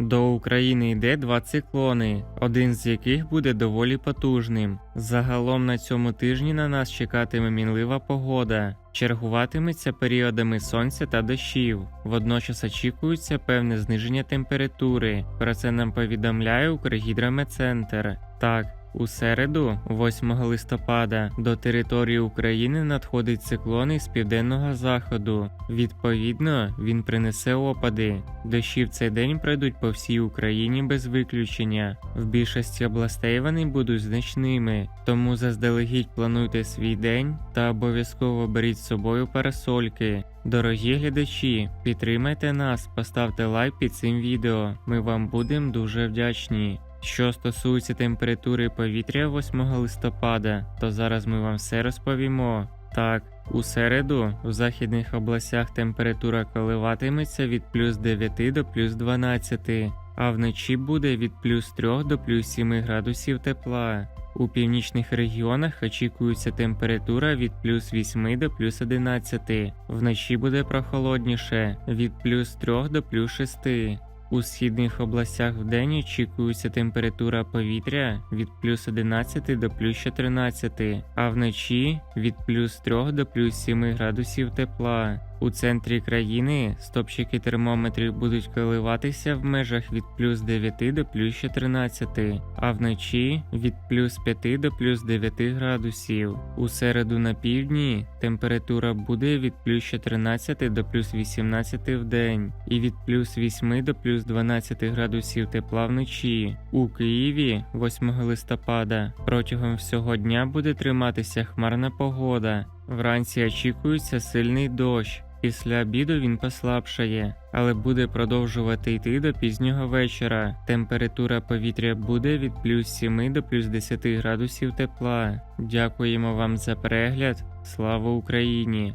До України йде два циклони, один з яких буде доволі потужним. Загалом на цьому тижні на нас чекатиме мінлива погода. Чергуватиметься періодами сонця та дощів. Водночас очікується певне зниження температури. Про це нам повідомляє Укргідрометцентр. Так, у середу, 8 листопада, до території України надходить циклон із південного заходу. Відповідно, він принесе опади. Дощі в цей день пройдуть по всій Україні без виключення. В більшості областей вони будуть значними, тому заздалегідь плануйте свій день та обов'язково беріть з собою парасольки. Дорогі глядачі, підтримайте нас, поставте лайк під цим відео. Ми вам будемо дуже вдячні. Що стосується температури повітря 8 листопада, то зараз ми вам все розповімо. Так, у середу в західних областях температура коливатиметься від плюс 9 до плюс 12, а вночі буде від плюс 3 до плюс 7 градусів тепла. У північних регіонах очікується температура від плюс 8 до плюс 11, вночі буде прохолодніше від плюс 3 до плюс 6. У східних областях вдень очікується температура повітря від плюс 11 до плюс 14, а вночі від плюс 3 до плюс 7 градусів тепла. У центрі країни стопчики термометрів будуть коливатися в межах від плюс 9 до плюс 14, а вночі від плюс 5 до плюс 9 градусів. У середу на півдні температура буде від плюс 14 до плюс 18 в день і від плюс 8 до плюс 12 градусів тепла вночі. У Києві 8 листопада протягом всього дня буде триматися хмарна погода. Вранці очікується сильний дощ. Після обіду він послабшає, але буде продовжувати йти до пізнього вечора. Температура повітря буде від плюс 7 до плюс 10 градусів тепла. Дякуємо вам за перегляд. Слава Україні!